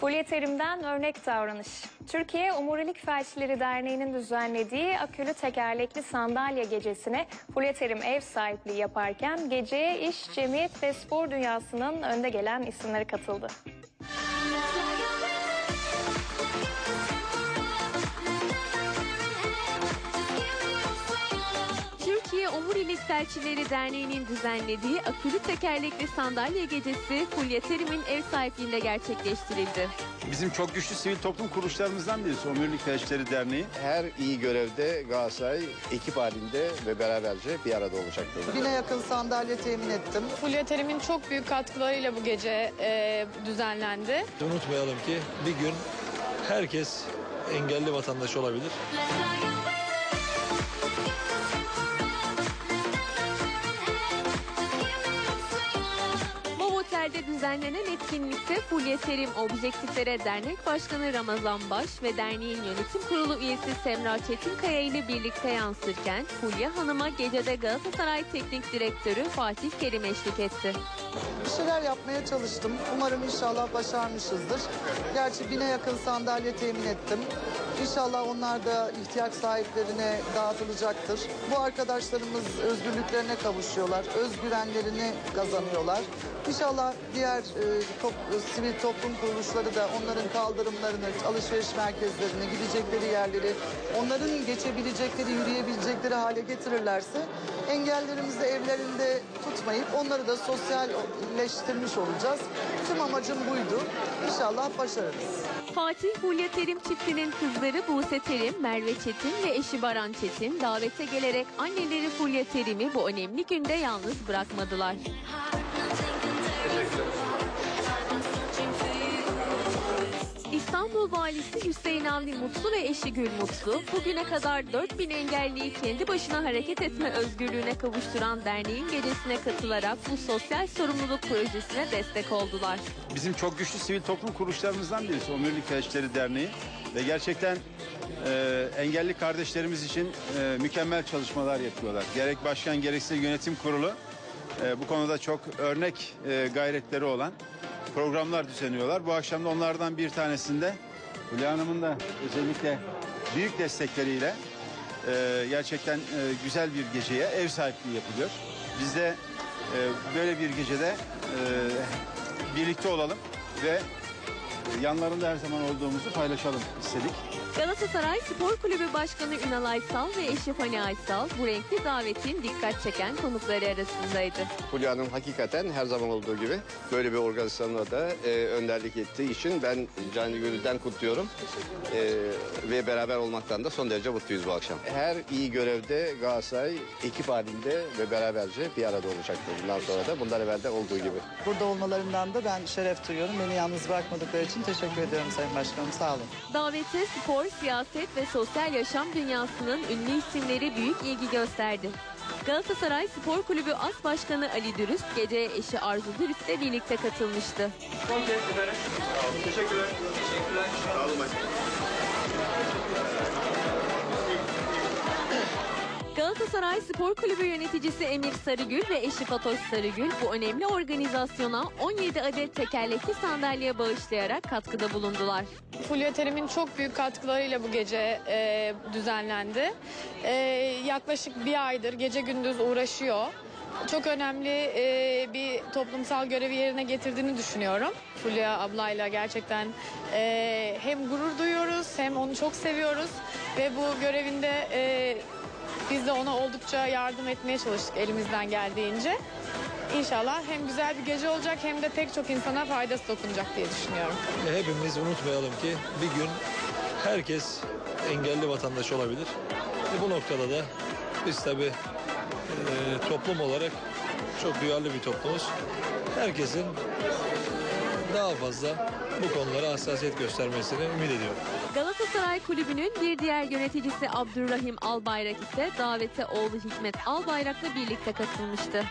Fulya Terim'den örnek davranış. Türkiye Omurilik Felçleri Derneği'nin düzenlediği akülü tekerlekli sandalye gecesine Fulya Terim ev sahipliği yaparken geceye iş, cemiyet ve spor dünyasının önde gelen isimleri katıldı. Omurilik Felçlileri Derneği'nin düzenlediği akülü tekerlekli sandalye gecesi Fulya Terim'in ev sahipliğinde gerçekleştirildi. Bizim çok güçlü sivil toplum kuruluşlarımızdan birisi Omurilik Felçleri Derneği. Her iyi görevde Galatasaray ekip halinde ve beraberce bir arada olacaktır. Bine yakın sandalye temin ettim. Fulya Terim'in çok büyük katkılarıyla bu gece e, düzenlendi. Unutmayalım ki bir gün herkes engelli vatandaş olabilir. Düzenlenen etkinlikte Fulya Terim Objektiflere Dernek Başkanı Ramazan Baş ve derneğin yönetim kurulu üyesi Semra Çetinkaya ile birlikte yansırken Fulya Hanım'a gecede Galatasaray Teknik Direktörü Fatih Terim eşlik etti. Bir şeyler yapmaya çalıştım. Umarım inşallah başarmışızdır. Gerçi bine yakın sandalye temin ettim. İnşallah onlar da ihtiyaç sahiplerine dağıtılacaktır. Bu arkadaşlarımız özgürlüklerine kavuşuyorlar. Özgüvenlerini kazanıyorlar. İnşallah diğer e, top- e, sivil toplum kuruluşları da onların kaldırımlarını, alışveriş merkezlerini, gidecekleri yerleri, onların geçebilecekleri, yürüyebilecekleri hale getirirlerse engellerimizi evlerinde tutmayıp onları da sosyalleştirmiş olacağız. Tüm amacım buydu. İnşallah başarırız. Fatih Fulya Terim çiftinin kızları Buse Terim, Merve Çetin ve eşi Baran Çetin davete gelerek anneleri Fulya Terim'i bu önemli günde yalnız bırakmadılar. İstanbul Valisi Hüseyin Avni Mutlu ve eşi Gül Mutlu, bugüne kadar 4000 engelliyi kendi başına hareket etme özgürlüğüne kavuşturan derneğin gecesine katılarak bu sosyal sorumluluk projesine destek oldular. Bizim çok güçlü sivil toplum kuruluşlarımızdan birisi Omurilik Felçleri Derneği. Ve gerçekten e, engelli kardeşlerimiz için e, mükemmel çalışmalar yapıyorlar. Gerek başkan gerekse yönetim kurulu e, bu konuda çok örnek e, gayretleri olan programlar düzenliyorlar. Bu akşam da onlardan bir tanesinde Hülya Hanım'ın da özellikle büyük destekleriyle e, gerçekten e, güzel bir geceye ev sahipliği yapılıyor. Biz de e, böyle bir gecede e, birlikte olalım ve yanlarında her zaman olduğumuzu paylaşalım istedik. Galatasaray Spor Kulübü Başkanı Ünal Aysal ve eşi Fani Aysal bu renkli davetin dikkat çeken konukları arasındaydı. Fulya Hanım hakikaten her zaman olduğu gibi böyle bir organizasyona da e, önderlik ettiği için ben canı gönülden kutluyorum. E, ve beraber olmaktan da son derece mutluyuz bu akşam. Her iyi görevde Galatasaray ekip halinde ve beraberce bir arada olacaktır. Bundan sonra da bundan evvel de olduğu gibi. Burada olmalarından da ben şeref duyuyorum. Beni yalnız bırakmadıkları için teşekkür ediyorum Sayın Başkanım. Sağ olun. Davete spor, siyaset ve sosyal yaşam dünyasının ünlü isimleri büyük ilgi gösterdi. Galatasaray Spor Kulübü As Başkanı Ali Dürüst geceye eşi Arzu Dürüst'le birlikte katılmıştı. Galatasaray Spor Kulübü yöneticisi Emir Sarıgül ve eşi Fatoş Sarıgül bu önemli organizasyona 17 adet tekerlekli sandalye bağışlayarak katkıda bulundular. Fulya Terim'in çok büyük katkılarıyla bu gece e, düzenlendi. E, yaklaşık bir aydır gece gündüz uğraşıyor. Çok önemli e, bir toplumsal görevi yerine getirdiğini düşünüyorum. Fulya ablayla gerçekten e, hem gurur duyuyoruz hem onu çok seviyoruz. Ve bu görevinde e, biz de ona oldukça yardım etmeye çalıştık elimizden geldiğince. İnşallah hem güzel bir gece olacak hem de pek çok insana faydası dokunacak diye düşünüyorum. E, Hepimiz unutmayalım ki bir gün herkes engelli vatandaş olabilir. E, bu noktada da biz tabii e, toplum olarak çok duyarlı bir toplumuz. Herkesin daha fazla bu konulara hassasiyet göstermesini ümit ediyorum. Galatasaray Kulübü'nün bir diğer yöneticisi Abdurrahim Albayrak ise davete oğlu Hikmet Albayrak'la birlikte katılmıştı.